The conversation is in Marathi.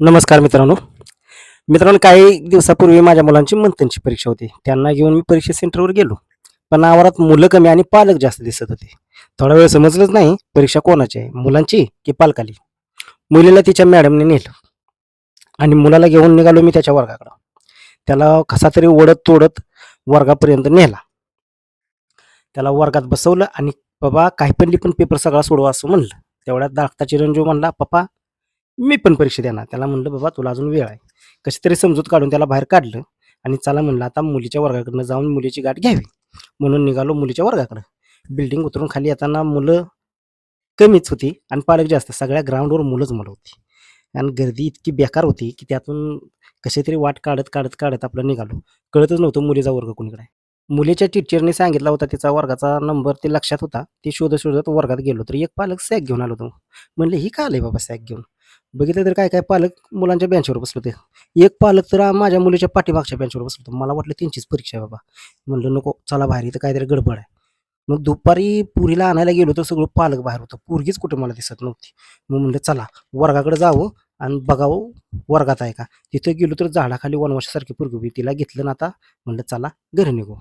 नमस्कार मित्रांनो. मित्रांनो काही दिवसापूर्वी माझ्या मुलांची मंथनची परीक्षा होती. त्यांना घेऊन मी परीक्षा सेंटरवर गेलो. पण आवारात मुलं कमी आणि पालक जास्त दिसत होते. थोडा वेळ समजलंच नाही परीक्षा कोणाची आहे? मुलांची की पालकाली? मुलीला तिच्या मॅडमने नेलं. आणि मुलाला घेऊन निघालो मी त्याच्या वर्गाकडं. त्याला कसा तरी ओढत तोडत वर्गापर्यंत नेला. त्याला वर्गात बसवलं आणि बाबा काही पण लिपून पेपर सगळा सोडवा असं म्हणलं. तेवढ्यात दाखता चिरंजीव म्हणला पप्पा मी पण परीक्षा देणार. त्याला म्हणलं बाबा तुला अजून वेळ आहे. कशी तरी समजूत काढून त्याला बाहेर काढलं आणि चला म्हणलं आता मुलीच्या वर्गाकडनं जाऊन मुलीची गाठ घ्यावी. म्हणून निघालो मुलीच्या वर्गाकडं. बिल्डिंग उतरून खाली येताना मुलं कमीच होती आणि पालक जास्त सगळ्या ग्राउंडवर मुलंच मुलं होती. आणि गर्दी इतकी बेकार होती की त्यातून कशी तरी वाट काढत काढत काढत आपलं निघालो. कळतच नव्हतं मुलीचा वर्ग कोणीकडे आहे. मुलीच्या टीचरने सांगितला होता तिचा वर्गाचा नंबर ते लक्षात होता. ते शोधत शोधत वर्गात गेलो. तर एक पालक सॅक घेऊन आलो होतो. म्हणले ही का आले बाबा सॅक घेऊन? बघितलं तर काय काय पालक मुलांच्या बेंचवर बसलो ते एक पालक तर माझ्या मुलीच्या पाठीमागच्या बेंचवर बसलो होतो. मला वाटलं त्यांचीच परीक्षा आहे बाबा. म्हणलं नको चला बाहेर इथं काहीतरी गडबड आहे. मग दुपारी पुरीला आणायला गेलो तर सगळं पालक बाहेर होतं. पोरगीच कुठे मला दिसत नव्हती. मग म्हणलं चला वर्गाकडे जावं आणि बघावं वर्गात आहे का. तिथं गेलो तर झाडाखाली वनवाशासारखी पोरगी उभी तिला घेतलं ना आता. म्हणलं चला घरी निघू.